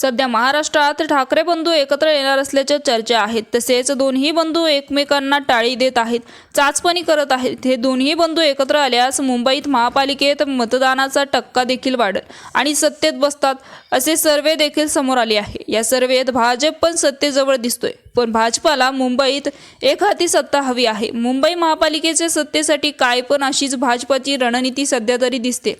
सध्या महाराष्ट्रात ठाकरे बंधू एकत्र येणार असल्याच्या चर्चा आहेत. तसेच दोन्ही बंधू एकमेकांना टाळी देत आहेत चाचपणी करत आहेत. हे दोन्ही बंधू एकत्र आल्यास मुंबईत महापालिकेत मतदानाचा टक्का देखील वाढेल आणि सत्तेत बसतात असे सर्वे देखील समोर आले आहे. या सर्वेत भाजप पण सत्तेजवळ दिसतोय पण भाजपाला मुंबईत एक हाती सत्ता हवी आहे. मुंबई महापालिकेच्या सत्तेसाठी काय पण अशीच भाजपाची रणनीती सध्या तरी दिसते.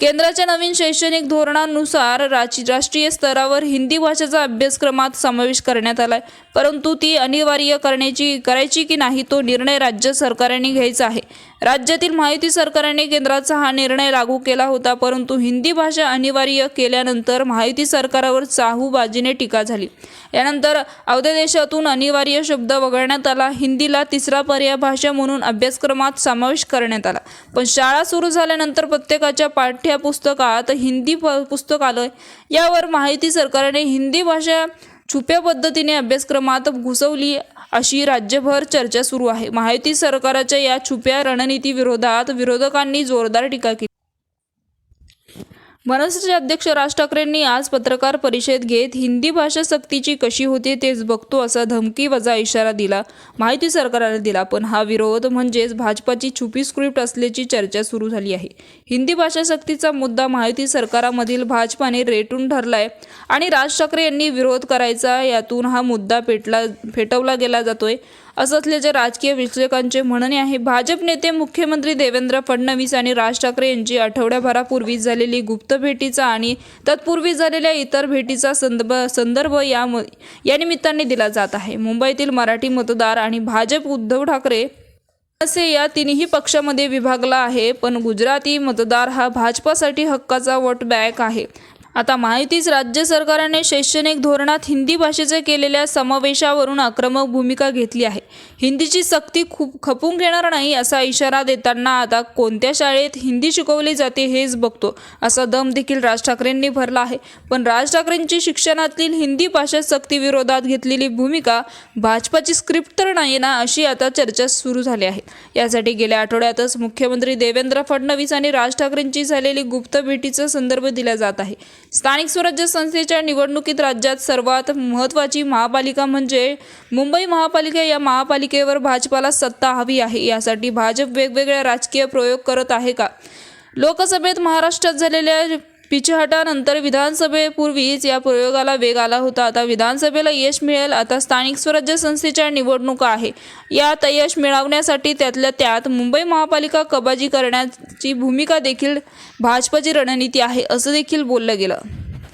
केंद्राच्या नवीन शैक्षणिक धोरणानुसार राज राष्ट्रीय स्तरावर हिंदी भाषेचा अभ्यासक्रमात समावेश करण्यात आलाय. परंतु ती अनिवार्य करण्याची करायची की नाही तो निर्णय राज्य सरकारने घ्यायचा आहे. राज्यातील माहिती सरकारने केंद्राचा हा निर्णय लागू केला होता परंतु हिंदी भाषा अनिवार्य केल्यानंतर माहिती सरकारवर चाहूबाजीने टीका झाली. यानंतर अवध्या अनिवार्य शब्द वगळण्यात आला. हिंदीला तिसरा पर्याय भाषा म्हणून अभ्यासक्रमात समावेश करण्यात आला. पण शाळा सुरू झाल्यानंतर प्रत्येकाच्या पाठ्यपुस्तकात हिंदी प- पुस्तक आलं यावर माहिती सरकारने हिंदी भाषा छुप्या पद्धतीने अभ्यासक्रमात घुसवली अशी राज्यभर चर्चा सुरू आहे. माहिती सरकारच्या या छुप्या रणनीती विरोधात विरोधकांनी जोरदार टीका केली. मनसेचे अध्यक्ष राज ठाकरेंनी आज पत्रकार परिषद घेत हिंदी भाषा सक्तीची कशी होते तेच बघतो असा धमकी वजा इशारा दिला. माहिती सरकारने दिला पण हा विरोध म्हणजेच भाजपाची छुपी स्क्रिप्ट असल्याची चर्चा सुरू झाली आहे. हिंदी भाषा सक्तीचा मुद्दा माहिती सरकारामधील भाजपाने रेटून ठरलाय आणि राज ठाकरे यांनी विरोध करायचा यातून हा मुद्दा पेटला फेटवला गेला जातोय. असं असल्याचे राजकीय विश्लेषकांचे म्हणणे आहे भाजप नेते मुख्यमंत्री देवेंद्र फडणवीस आणि राज ठाकरे यांची आठवड्याभरापूर्वी झालेली गुप्त भेटीचा आणि तत्पूर्वी झालेल्या इतर भेटीचा संदर्भ संदर्भ या या निमित्ताने दिला जात आहे. मुंबईतील मराठी मतदार आणि भाजप उद्धव ठाकरे असे या तिन्ही पक्षामध्ये विभागला आहे पण गुजराती मतदार हा भाजपासाठी हक्काचा वोट बँक आहे. आता माहितीच राज्य सरकारने शैक्षणिक धोरणात हिंदी भाषेचे केलेल्या समावेशावरून आक्रमक भूमिका घेतली आहे. हिंदीची सक्ती खूप खपून घेणार नाही असा इशारा देताना आता कोणत्या शाळेत हिंदी शिकवली जाते हेच बघतो असा दम देखील राज ठाकरेंनी भरला आहे. पण राज ठाकरेंची शिक्षणातील हिंदी भाषा सक्तीविरोधात घेतलेली भूमिका भाजपाची स्क्रिप्ट तर नाही ना अशी आता चर्चा सुरू झाली आहे. यासाठी गेल्या आठवड्यातच मुख्यमंत्री देवेंद्र फडणवीस आणि राज ठाकरेंची झालेली गुप्त भेटीचा संदर्भ दिला जात आहे. स्थानिक स्वराज्य संस्थेच्या निवडणुकीत राज्यात सर्वात महत्त्वाची महापालिका म्हणजे मुंबई महापालिका. या महापालिकेवर भाजपाला सत्ता हवी आहे. यासाठी भाजप वेगवेगळ्या राजकीय प्रयोग करत आहे का? लोकसभेत महाराष्ट्रात झालेल्या पिछाटानंतर विधानसभेपूर्वीच या प्रयोगाला वेग आला होता. आता विधानसभेला यश मिळेल आता स्थानिक स्वराज्य संस्थेच्या निवडणुका आहे. यात यश मिळवण्यासाठी त्यातल्या त्यात मुंबई महापालिका कबाजी करण्याची भूमिका देखील भाजपाची रणनीती आहे असं देखील बोललं गेलं.